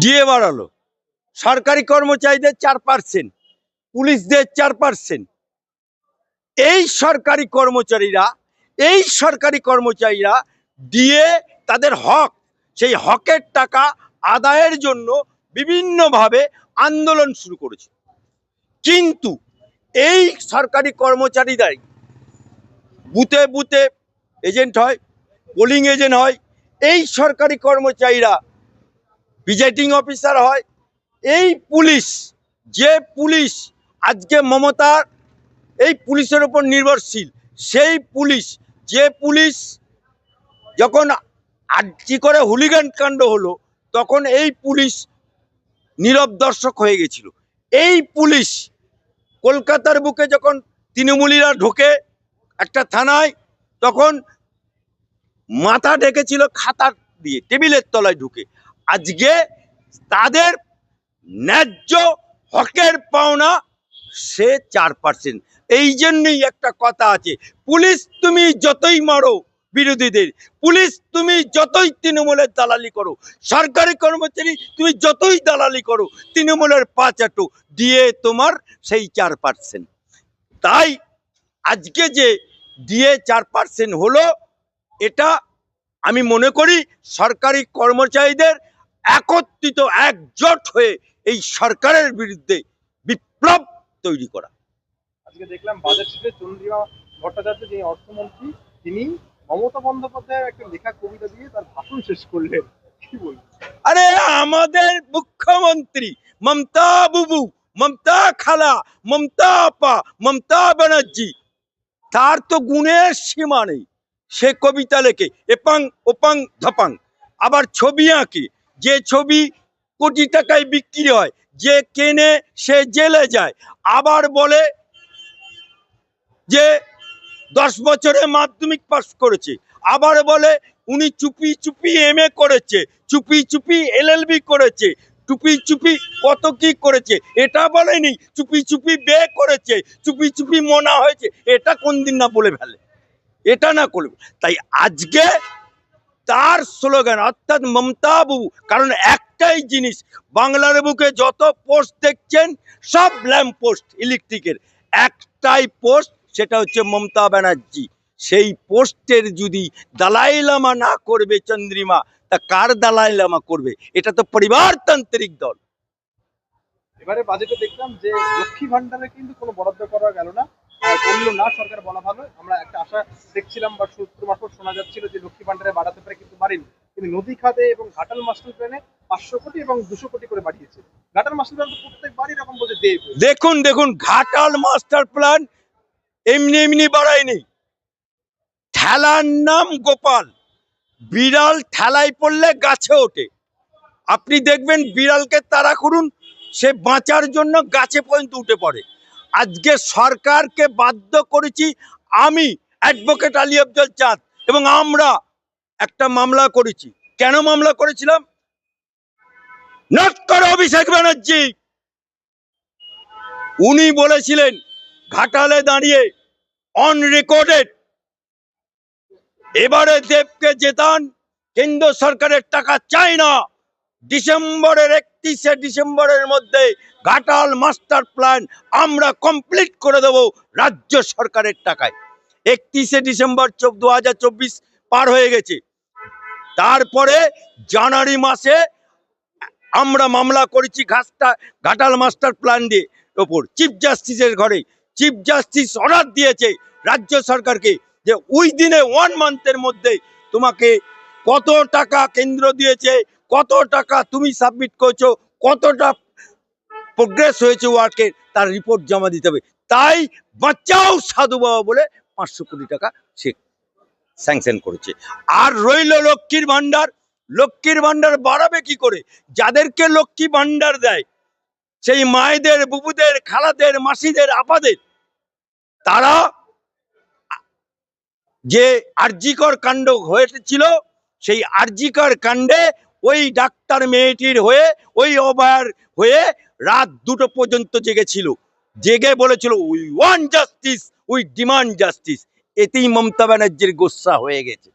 DA বাড়ালো। সরকারি কর্মচারীদের চার পার্সেন্ট পুলিশদের চার পার্সেন্ট এই সরকারি কর্মচারীরা, এই সরকারি কর্মচারীরা দিয়ে তাদের হক, সেই হকের টাকা আদায়ের জন্য বিভিন্নভাবে আন্দোলন শুরু করেছে। কিন্তু এই সরকারি কর্মচারীরাই বুথে বুথে এজেন্ট হয় পোলিং এজেন্ট হয়, এই সরকারি কর্মচারীরা প্রিজাইডিং অফিসার হয়। এই পুলিশ, যে পুলিশ আজকে মমতার এই পুলিশের ওপর নির্ভরশীল, সেই পুলিশ, যে পুলিশ যখন আর্জি করে হুলিগান কাণ্ড হলো, তখন এই পুলিশ নীরব দর্শক হয়ে গেছিল। এই পুলিশ কলকাতার বুকে যখন তৃণমূলীরা ঢোকে একটা থানায়, তখন মাথা ডেকেছিল খাতা দিয়ে, টেবিলের তলায় ঢুকে। আজকে তাদের ন্যায্য হকের পাওনা সে চার পার্সেন্ট এই জন্যই একটা কথা আছে, পুলিশ তুমি যতই মারো বিরোধীদের, পুলিশ তুমি যতই তৃণমূলের দালালি করো, সরকারি কর্মচারী তুমি যতই দালালি করো, তৃণমূলের পাঁচ আটু দিয়ে তোমার সেই চার পার্সেন্ট তাই আজকে যে দিয়ে চার পার্সেন্ট হলো, এটা আমি মনে করি সরকারি কর্মচারীদের একত্রিত একজোট হয়ে এই সরকারের বিরুদ্ধে বিপ্লব তৈরি করা। আজকে দেখলাম বাজেট শেষে চন্দ্রিমা ভট্টাচার্য যিনি অর্থমন্ত্রী তিনি মমতা বন্দ্যোপাধ্যায়ের একটা লেখা কবিতা দিয়ে তার ভাষণ শেষ করলেন। কি বলবেন আরে আমাদের মুখ্যমন্ত্রী মমতা বুবু মমতা খালা মমতা আপা মমতা ব্যানার্জি তার তো গুণের সীমা নেই। সে কবিতা লেখে এপাং ওপাং ধপাং। আবার ছবি আঁকে যে ছবি কোটি টাকায় বিক্রি হয়, যে কেনে সে জেলে যায়। আবার বলে যে দশ বছরে মাধ্যমিক পাস করেছে। আবার বলে উনি চুপি চুপি এম করেছে, চুপি চুপি এলএলবি করেছে, চুপি চুপি কত কি করেছে, এটা বলেনি, চুপি চুপি বে করেছে, চুপি চুপি মনা হয়েছে, এটা কোন দিন না বলে ফেলে। এটা না করবে তাই আজকে তার স্লোগান অর্থাৎ মমতা বাবু। কারণ একটাই জিনিস, বাংলার বুকে যত পোস্ট দেখছেন, সব ল্যাম্প পোস্ট, ইলেকট্রিকের। একটাই পোস্ট, সেটা হচ্ছে মমতা ব্যানার্জি। সেই পোস্টের যদি দালাই লামা না করবে চন্দ্রিমা, তা কার দালাই লামা করবে? এটা তো পরিবারতান্ত্রিক দল। এবারে বাজেটে দেখলাম যে লক্ষ্মী ভান্ডারে কিন্তু কোনো বরাদ্দ করা গেল না। করল না, সরকার বলা ভালো। আমরা একটা আশা দেখছিলাম বা সূত্র মারফত শোনা যাচ্ছিল যে লক্ষ্মী ভান্ডারে বাড়াতে পারে কিন্তু বাড়েনি কিন্তু নদী খাতে এবং ঘাটাল মাস্টার প্ল্যানে পাঁচশো কোটি এবং দুশো কোটি করে বাড়িয়েছে ঘাটাল মাস্টার প্ল্যান তো এরকম বলে দেব। দেখুন দেখুন, ঘাটাল মাস্টার প্ল্যান এমনি এমনি বাড়ায়নি। ঠেলার নাম গোপাল। বিড়াল ঠেলায় পড়লে গাছে ওঠে। আপনি দেখবেন বিড়ালকে তাড়া করুন, সে বাঁচার জন্য গাছে পর্যন্ত উঠে পড়ে। আজকে সরকারকে বাধ্য করেছি আমি অ্যাডভোকেট আলী আফজল চাঁদ এবং আমরা একটা মামলা করেছি। কেন মামলা করেছিলাম? নট অভিষেক ব্যানার্জি। উনি বলেছিলেন, ঘাটালে দাঁড়িয়ে অন রেকর্ডেড এবারে দেবকে জেতান, কেন্দ্র সরকারের টাকা চাই না। ডিসেম্বরের একত্রিশে ডিসেম্বরের মধ্যে ঘাটাল মাস্টার প্ল্যান আমরা কমপ্লিট করে দেব রাজ্য সরকারের টাকায়। একত্রিশে ডিসেম্বর দু হাজার চব্বিশ পার হয়ে গেছে। তারপরে জানুয়ারি মাসে আমরা মামলা করেছি ঘাসটা ঘাটাল মাস্টার প্ল্যান দিয়ে ওপর। চিফ জাস্টিসের ঘরে। চিফ জাস্টিস অর্ডার দিয়েছে রাজ্য সরকারকে যে ওই দিনে ওয়ান মান্থের মধ্যে তোমাকে কত টাকা কেন্দ্র দিয়েছে কত টাকা তুমি সাবমিট করছ, কতটা প্রোগ্রেস হয়েছে ওয়ার্কের তার রিপোর্ট জমা দিতে হবে। তাই বাঁচাও সাধু বাবা বলে পাঁচশো কোটি টাকা সে স্যাংশন করেছে। আর রইল লক্ষ্মীর ভাণ্ডার। লক্ষ্মীর ভাণ্ডার বাড়াবে কি করে? যাদেরকে লক্ষ্মী ভাণ্ডার দেয়, সেই মায়েদের, বুবুদের, খালাদের, মাসিদের আপাদের তারা যে আরজিকর কাণ্ড হয়েছিল, সেই আরজিকর কাণ্ডে ওই ডাক্তার মেয়েটির হয়ে, ওই ওভার হয়ে রাত দুটো পর্যন্ত জেগেছিল। জেগে বলেছিল we want justice we demand justice এতেই মমতা ব্যানার্জির গোসা হয়ে গেছে।